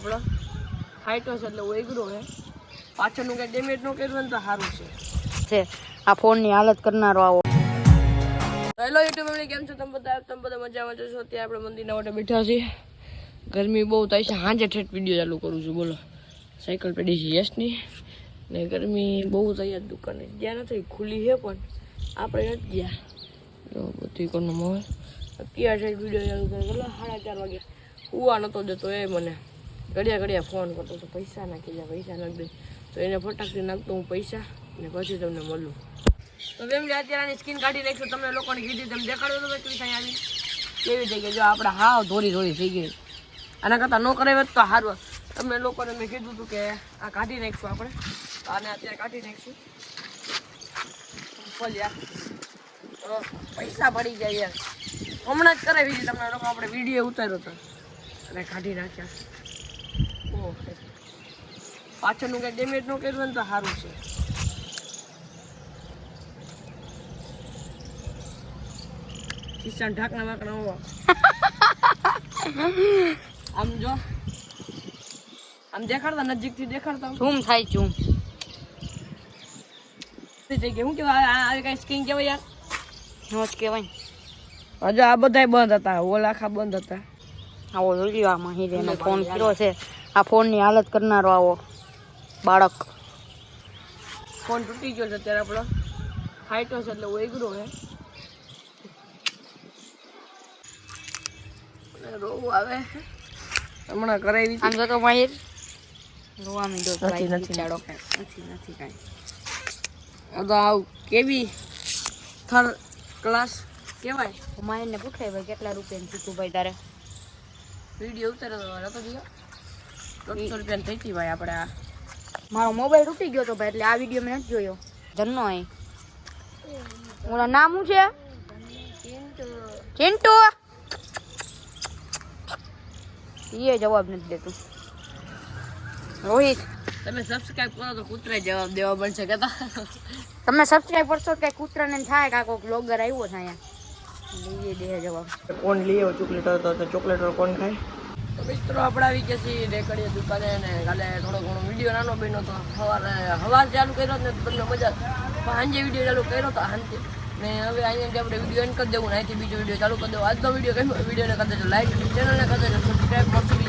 આપણો ફાઈટો છે એટલે ઓગળો છે પાછળનું કંઈ ડેમેજ ન કર્યું ને તો સારું છે. છે. આ ફોનની હાલત કરનારો આવો. હેલો યુટ્યુબ ફેમિલી કેમ છો તમે બધા? તમે બધા મજામાં છો ત્યાં આપણે મંદિરના માટે બેઠા છીએ. ગરમી બહુ થાય છે. સાંજે ઠેઠ વીડિયો ચાલુ કરું છું. બોલો. સાયકલ પડી છે યશની. ને ગરમી બહુ થઈ જ દુકાને. જ્યાં નથી. ખુલ્લી છે પણ આપણે નથી ગયા. જો બધી કોનો મોબાઈલ અત્યારે વીડિયો ચાલુ કરે બોલો સાડા ચાર વાગે ઉવા નહોતો જતો એ મને. ઘડિયા ઘડિયા ફોન કરતો તો પૈસા નાખી દે પૈસા નાખી દે તો એને ફટાકથી નાખતો હું પૈસા ને પછી તમને મળું. તો ફેમિલી અત્યારે સ્કીન કાઢી નાખશું તમને લોકોને કીધી તમે દેખાડો તો ભાઈ કેવી આવી. કેવી થઈ ગઈ? જો આપણે હાવ ધોરી ધોરી થઈ ગઈ. આના કરતાં ન કરાવે તો સારું તમે લોકોને મેં કીધું હતું કે આ કાઢી નાખશું આપણે. તો આને અત્યારે કાઢી નાખશું. સિમ્પલ પૈસા પડી જાય યાર હમણાં જ કરાવી દીધી તમને. લોકો આપણે વીડિયો ઉતાર્યો હતો અને કાઢી નાખ્યા. પાછળનું કંઈ ડેમેજ ન કર્યું ને તો સારું છે. કિસાન ઢાકણા વાકણા હોવા. આમ જો. આમ દેખાડતા નજીકથી દેખાડતા. ઝૂમ થાય ઝૂમ. થઈ શું આ આવી કઈ સ્કીન કેવાય યાર? નો જ કહેવાય. હજુ આ બધાય બંધ હતા ઓલા આખા બંધ હતા. આવો જોઈ આમાં હીરેનો ફોન કર્યો છે. આ ફોનની હાલત કરનારો આવો. બાળક. ફોન તૂટી ગયો છે અત્યારે આપણો. ફાઈટો છે એટલે ઓગળો હે. રોવું આવે હમણાં કરાવી આમ તો માહિર. રોવા મીડો નથી, નથી, નથી નથી કાંઈ. તો આવ કેવી થર્ડ ક્લાસ કહેવાય. માહિરને પૂછાય ભાઈ કેટલા રૂપિયાનું થયું ભાઈ તારે? વીડિયો ઉતાર્યો તો નતો ગયો. દોઢસો રૂપિયાની થઈ હતી ભાઈ આપણે આ મારો મોબાઈલ તૂટી ગયો તો ભાઈ એટલે આ વીડિયો મેં નથી જોયો. જન્નો અહીં. ઓલા નામ શું છે? ચિંટુ. એ જવાબ નથી દેતું. રોહિત. તમે સબસ્ક્રાઇબ કરો તો કૂતરા જવાબ દેવા બનશે કહેતા તમે સબસ્ક્રાઇબ કરશો કે કૂતરાને થાય કે કોઈક બ્લોગર આવ્યો છે અહીંયા. લઈએ દે જવાબ. કોણ લઈએ ચોકલેટ તો ચોકલેટ કોણ ખાય? તો મિત્રો આપણે આવી ગયા છીએ રેકડીએ દુકાને કાલે થોડો ઘણો વીડિયો નાનો બન્યો તો સવારે હવાર ચાલુ કર્યો ને તમને મજા સાંજે વીડિયો ચાલુ કર્યો તો ને હવે અહીંયાથી આપણે વીડિયો એન્ડ કરી દેવું ને અહીંથી બીજો વીડિયો ચાલુ કરી દેવો. આજનો વીડિયો કઈ વિડીયોને કરી દેજો લાઈક ચેનલને કરી દેજો સબસ્ક્રાઈબ વીડિયો